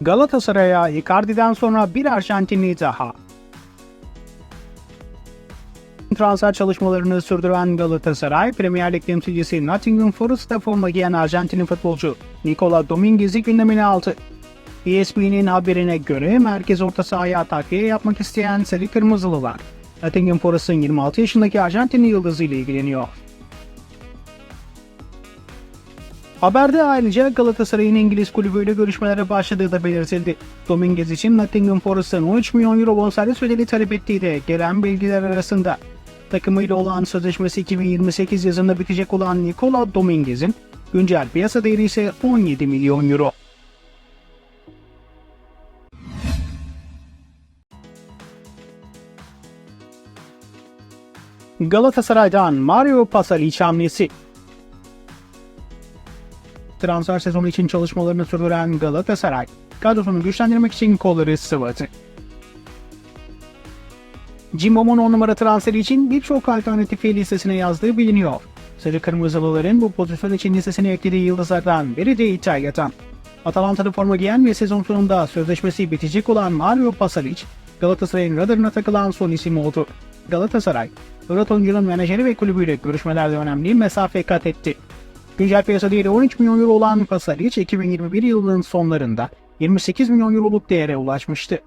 Galatasaray'a Icardi'den sonra bir Arjantinli daha. Transfer çalışmalarını sürdüren Galatasaray, Premier Lig temsilcisi Nottingham Forest'ta forma giyen Arjantinli futbolcu Nicola Dominguez'i gündemine aldı. ESPN'in haberine göre merkez orta sahaya takviye yapmak isteyen Sarı Kırmızılılar, Nottingham Forest'ın 26 yaşındaki Arjantinli yıldızı ile ilgileniyor. Haberde ayrıca Galatasaray'ın İngiliz kulübüyle görüşmelere başladığı da belirtildi. Dominguez için Nottingham Forest'ın 13 milyon euro bonservis bedeli talep ettiği de gelen bilgiler arasında. Takımıyla olan sözleşmesi 2028 yazında bitecek olan Nicola Dominguez'in güncel piyasa değeri ise 17 milyon euro. Galatasaray'dan Mario Pasalic hamlesi transfer sezonu için çalışmalarını sürdüren Galatasaray, kadrosunu güçlendirmek için kolları sıvadı. Cimbom'un 10 numara transferi için birçok alternatifi listesine yazdığı biliniyor. Sarı Kırmızılıların bu pozisyon için listesine eklediği yıldızlardan biri de İtalya'dan. Atalanta'da forma giyen ve sezon sonunda sözleşmesi bitecek olan Mario Pasalic, Galatasaray'ın radarına takılan son isim oldu. Galatasaray, Murat oyuncunun menajeri ve kulübüyle görüşmelerde önemli mesafe kat etti. Güncel piyasa değeri 13 milyon euro olan Pasalic 2021 yılının sonlarında 28 milyon euroluk değere ulaşmıştı.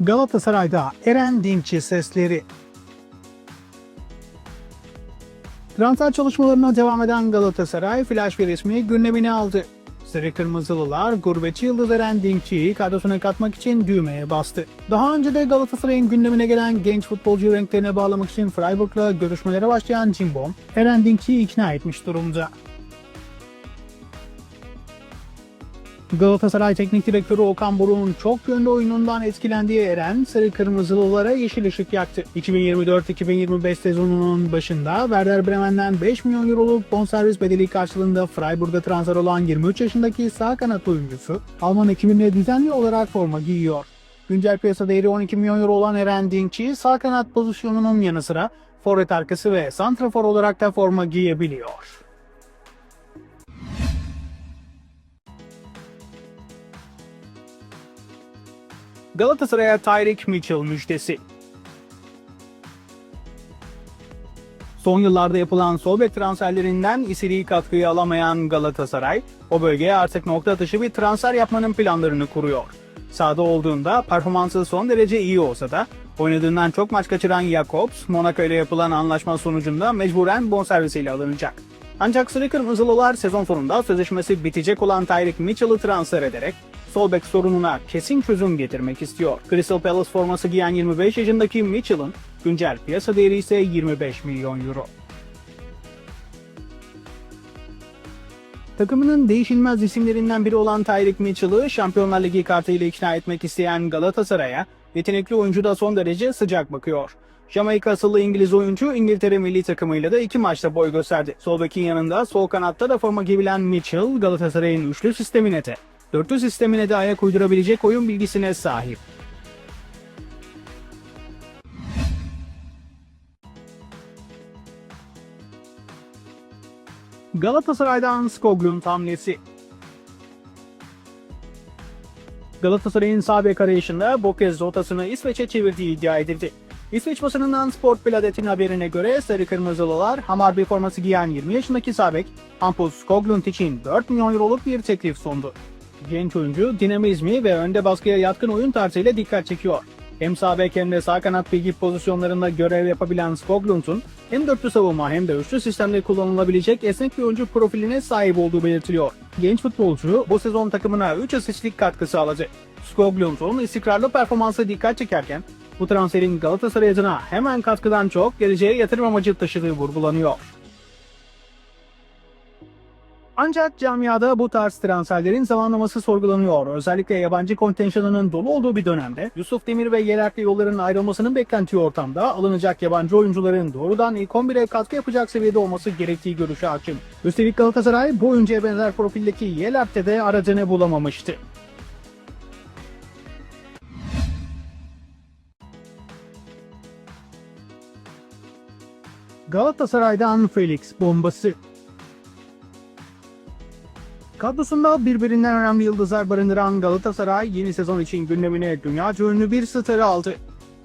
Galatasaray'da Eren Dinkçi sesleri Transfer çalışmalarına devam eden Galatasaray flash bir ismi gündemine aldı. Sarı Kırmızılılar gurbetçi yıldız Dinkçi'yi kadrosuna katmak için düğmeye bastı. Daha önce de Galatasaray'ın gündemine gelen genç futbolcu renklerine bağlamak için Freiburg'la görüşmelere başlayan Cimbom, Eren Dinkçi'yi ikna etmiş durumda. Galatasaray Teknik Direktörü Okan Buruk'un çok yönlü oyunundan etkilendiği Eren, Sarı Kırmızılılara yeşil ışık yaktı. 2024-2025 sezonunun başında Werder Bremen'den 5 milyon euroluk bonservis bedeli karşılığında Freiburg'a transfer olan 23 yaşındaki sağ kanat oyuncusu, Alman ekibinde düzenli olarak forma giyiyor. Güncel piyasa değeri 12 milyon euro olan Eren Dinkçi, sağ kanat pozisyonunun yanı sıra forvet arkası ve santrafor olarak da forma giyebiliyor. Galatasaray'a Tyreek Mitchell müjdesi. Son yıllarda yapılan sol bek transferlerinden istediği katkıyı alamayan Galatasaray, o bölgeye artık nokta atışı bir transfer yapmanın planlarını kuruyor. Sahada olduğunda performansı son derece iyi olsa da oynadığından çok maç kaçıran Jakobs, Monaco ile yapılan anlaşma sonucunda mecburen bonservisiyle alınacak. Ancak Sarı Kırmızılılar sezon sonunda sözleşmesi bitecek olan Tyreek Mitchell'ı transfer ederek sol bek sorununa kesin çözüm getirmek istiyor. Crystal Palace forması giyen 25 yaşındaki Mitchell'ın güncel piyasa değeri ise 25 milyon euro. Takımının değişilmez isimlerinden biri olan Tyreek Mitchell'ı Şampiyonlar Ligi kartıyla ikna etmek isteyen Galatasaray'a yetenekli oyuncu da son derece sıcak bakıyor. Jamaika asıllı İngiliz oyuncu İngiltere milli takımıyla da iki maçta boy gösterdi. Sol bekin yanında sol kanatta da forma giyilen Mitchell Galatasaray'ın üçlü sistemine de dörtlü sistemine de ayak uydurabilecek oyun bilgisine sahip. Galatasaray'dan Skoglund hamlesi. Galatasaray'ın sağ bek arayışında bu kez rotasını İsveç'e çevirdiği iddia edildi. İsveç basınından Sport Bladet'in haberine göre Sarı Kırmızılılar Hamarby forması giyen 20 yaşındaki sağ bek Hampus Skoglund için 4 milyon euroluk bir teklif sundu. Genç oyuncu dinamizmi ve önde baskıya yatkın oyun tarzıyla dikkat çekiyor. Hem sağ bek hem de sağ kanat bilgi pozisyonlarında görev yapabilen Skoglund'un hem dörtlü savunma hem de üçlü sistemde kullanılabilecek esnek bir oyuncu profiline sahip olduğu belirtiliyor. Genç futbolcu bu sezon takımına 3 asistlik katkı sağladı. Skoglund'un istikrarlı performansı dikkat çekerken bu transferin Galatasaray adına hemen katkıdan çok geleceğe yatırım amacı taşıdığı vurgulanıyor. Ancak camiada bu tarz transferlerin zamanlaması sorgulanıyor. Özellikle yabancı kontenjanının dolu olduğu bir dönemde Yusuf Demir ve Yeler'le yolların ayrılmasının beklentiği ortamda alınacak yabancı oyuncuların doğrudan ilk 11'e katkı yapacak seviyede olması gerektiği görüşü hakim. Üstelik Galatasaray bu oyuncuya benzer profildeki Yeler'te de aradığını bulamamıştı. Galatasaray'dan Felix bombası. Kadrosunda birbirinden önemli yıldızlar barındıran Galatasaray yeni sezon için gündemine dünyaca ünlü bir starı aldı.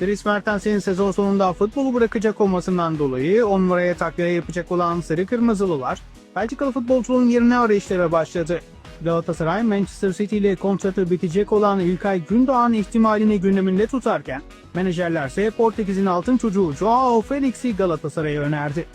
Dries Mertens'in sezon sonunda futbolu bırakacak olmasından dolayı 10 numaraya takviye yapacak olan Sarı Kırmızılılar, Belçikalı futbolcunun yerine arayışlara başladı. Galatasaray, Manchester City ile kontratı bitecek olan İlkay Gündoğan ihtimalini gündeminde tutarken, menajerlerse Portekiz'in altın çocuğu Joao Felix'i Galatasaray'a önerdi.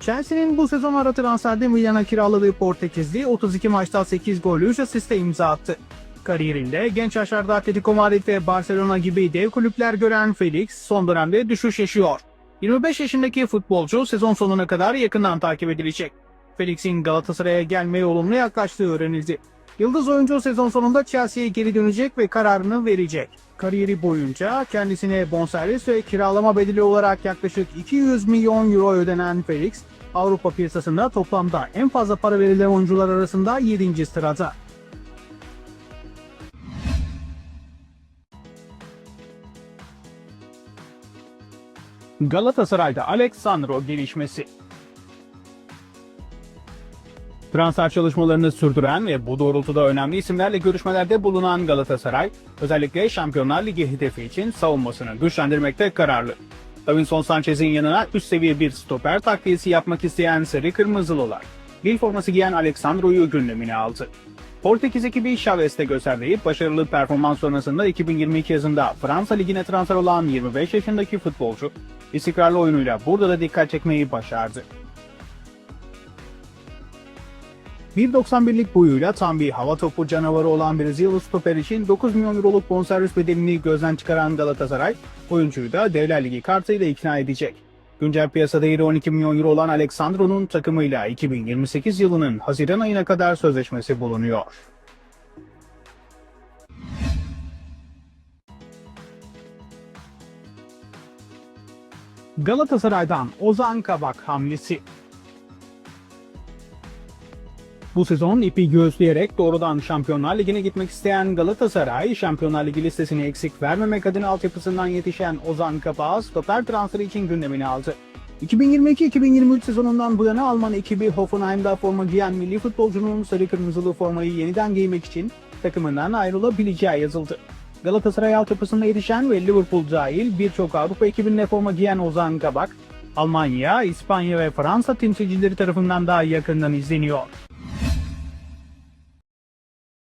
Chelsea'nin bu sezon ara transferde Milan'a kiraladığı Portekizli 32 maçta 8 gol 3 asiste imza attı. Kariyerinde genç yaşlarda Atletico Madrid ve Barcelona gibi dev kulüpler gören Felix son dönemde düşüş yaşıyor. 25 yaşındaki futbolcu sezon sonuna kadar yakından takip edilecek. Felix'in Galatasaray'a gelmeye olumlu yaklaştığı öğrenildi. Yıldız oyuncu sezon sonunda Chelsea'ye geri dönecek ve kararını verecek. Kariyeri boyunca kendisine bonservis ve kiralama bedeli olarak yaklaşık 200 milyon euro ödenen Felix, Avrupa piyasasında toplamda en fazla para verilen oyuncular arasında 7. sırada. Galatasaray'da Alexandro gelişmesi. Transfer çalışmalarını sürdüren ve bu doğrultuda önemli isimlerle görüşmelerde bulunan Galatasaray, özellikle Şampiyonlar Ligi hedefi için savunmasını güçlendirmekte kararlı. Davinson Sanchez'in yanına üst seviye bir stoper takviyesi yapmak isteyen Sarı Kırmızılılar, Lille forması giyen Alexandro'yu gündemine aldı. Portekiz ekibi Chavez'te gösterdiği başarılı performans sonrasında 2022 yazında Fransa Ligi'ne transfer olan 25 yaşındaki futbolcu, istikrarlı oyunuyla burada da dikkat çekmeyi başardı. 1.91'lik boyuyla tam bir hava topu canavarı olan Brezilya stoper için 9 milyon euroluk bonservis bedelini gözden çıkaran Galatasaray, oyuncuyu da Devler Ligi kartıyla ikna edecek. Güncel piyasa değeri 12 milyon euro olan Alexandro'nun takımıyla 2028 yılının Haziran ayına kadar sözleşmesi bulunuyor. Galatasaray'dan Ozan Kabak hamlesi bu sezon ipi göğüsleyerek doğrudan Şampiyonlar Ligi'ne gitmek isteyen Galatasaray, Şampiyonlar Ligi listesini eksik vermemek adına altyapısından yetişen Ozan Kabak'ı stoper transferi için gündemine aldı. 2022-2023 sezonundan bu yana Alman ekibi Hoffenheim'da forma giyen milli futbolcunun sarı kırmızılı formayı yeniden giymek için takımından ayrılabileceği yazıldı. Galatasaray altyapısına yetişen ve Liverpool dahil birçok Avrupa ekibinde forma giyen Ozan Kabak, Almanya, İspanya ve Fransa temsilcileri tarafından daha yakından izleniyor.